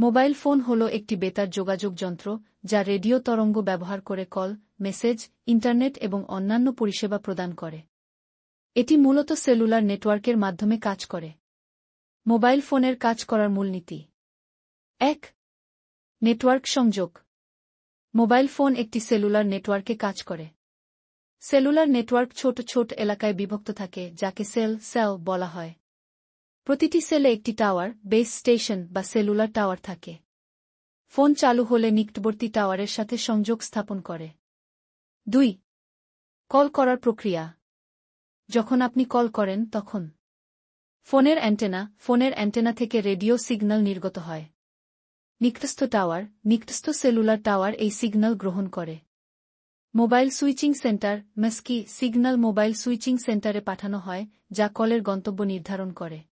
Mobile phone হল একটি বেতার যোগাযোগ যন্ত্র, যা রেডিও তরঙ্গ ব্যবহার করে কল, মেসেজ, ইন্টারনেট এবং অন্যান্য পরিষেবা প্রদান করে। এটি মূলত সেলুলার নেটওয়ার্কের মাধ্যমে কাজ করে। মোবাইল ফোনের কাজ করার মূলনীতি এক, নেটওয়ার্ক সংযোগ। মোবাইল ফোন একটি সেলুলার নেটওয়ার্কে কাজ করে। সেলুলার নেটওয়ার্ক ছোট ছোট এলাকায় বিভক্ত থাকে, যাকে সেল সেল বলা হয়। প্রতিটি সেলে একটি টাওয়ার, বেস স্টেশন বা সেলুলার টাওয়ার থাকে। ফোন চালু হলে নিকটবর্তী টাওয়ারের সাথে সংযোগ স্থাপন করে। দুই, কল করার প্রক্রিয়া। যখন আপনি কল করেন, তখন ফোনের অ্যান্টেনা ফোনের অ্যান্টেনা থেকে রেডিও সিগন্যাল নির্গত হয়। নিকটস্থ টাওয়ার, নিকটস্থ সেলুলার টাওয়ার এই সিগন্যাল গ্রহণ করে। মোবাইল সুইচিং সেন্টার, মেস্কি সিগন্যাল মোবাইল সুইচিং সেন্টারে পাঠানো হয়, যা কলের গন্তব্য নির্ধারণ করে।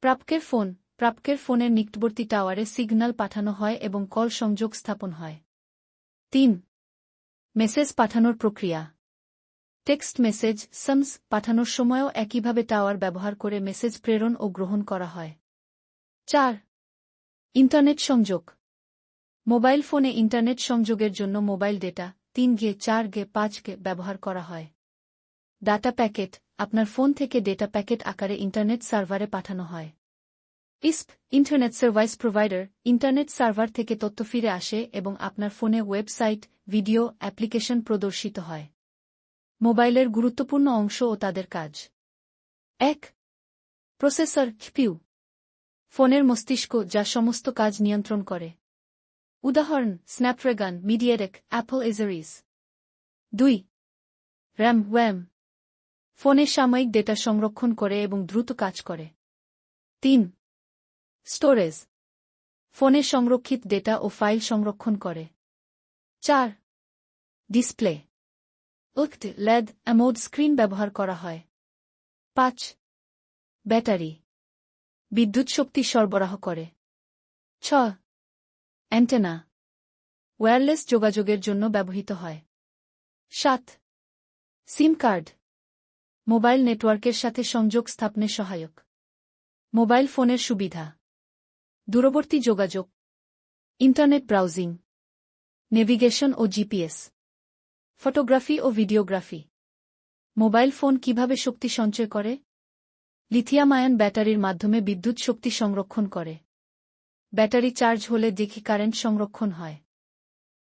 প্রাপকের ফোন, প্রাপকের ফোনের নিকটবর্তী টাওয়ারে সিগন্যাল পাঠানো হয় এবং কল সংযোগ স্থাপন হয়। তিন, মেসেজ পাঠানোর প্রক্রিয়া। টেক্সট মেসেজ, সামস পাঠানোর সময়ও একইভাবে টাওয়ার ব্যবহার করে মেসেজ প্রেরণ ও গ্রহণ করা হয়। চার, ইন্টারনেট সংযোগ। মোবাইল ফোনে ইন্টারনেট সংযোগের জন্য মোবাইল ডেটা তিন গে, চার গে, পাঁচ গে ব্যবহার করা হয়। ডাটা প্যাকেট আপনার ফোন থেকে ডেটা প্যাকেট আকারে ইন্টারনেট সার্ভারে পাঠানো হয়। ISP, internet service provider, internet server থেকে তথ্য ফিরে আসে এবং আপনার ফোনে ওয়েবসাইট, ভিডিও, অ্যাপ্লিকেশন প্রদর্শিত হয়। মোবাইলের গুরুত্বপূর্ণ অংশ ও তাদের কাজ। এক, প্রসেসর খিপিউ ফোনের মস্তিষ্ক যা সমস্ত কাজ নিয়ন্ত্রণ করে। উদাহরণ, স্ন্যাপড্রাগন, মিডিয়াটেক, অ্যাপল, এজারিস। দুই, র্যাম ওয়্যাম ফোনে সাময়িক ডেটা সংরক্ষণ করে এবং দ্রুত কাজ করে। তিন, স্টোরেজ, ফোনে সংরক্ষিত ডেটা ও ফাইল সংরক্ষণ করে। চার, ডিসপ্লে উক্ত লেদ অ্যামোড স্ক্রিন ব্যবহার করা হয়। পাঁচ, ব্যাটারি, বিদ্যুৎ শক্তি সরবরাহ করে। ছ, অ্যান্টেনা, ওয়্যারলেস যোগাযোগের জন্য ব্যবহৃত হয়। সাত, সিম কার্ড মোবাইল নেটওয়ার্কের সাথে সংযোগ স্থাপনে সহায়ক। মোবাইল ফোনের সুবিধা। দূরবর্তী যোগাযোগ। Internet browsing. নেভিগেশন ও জিপিএস। ফটোগ্রাফি ও ভিডিওগ্রাফি। মোবাইল ফোন কীভাবে শক্তি সঞ্চয় করে? লিথিয়াম আয়ন ব্যাটারির মাধ্যমে বিদ্যুৎ শক্তি সংরক্ষণ করে। ব্যাটারি চার্জ হলে দেখি কারেন্ট সংরক্ষণ হয়।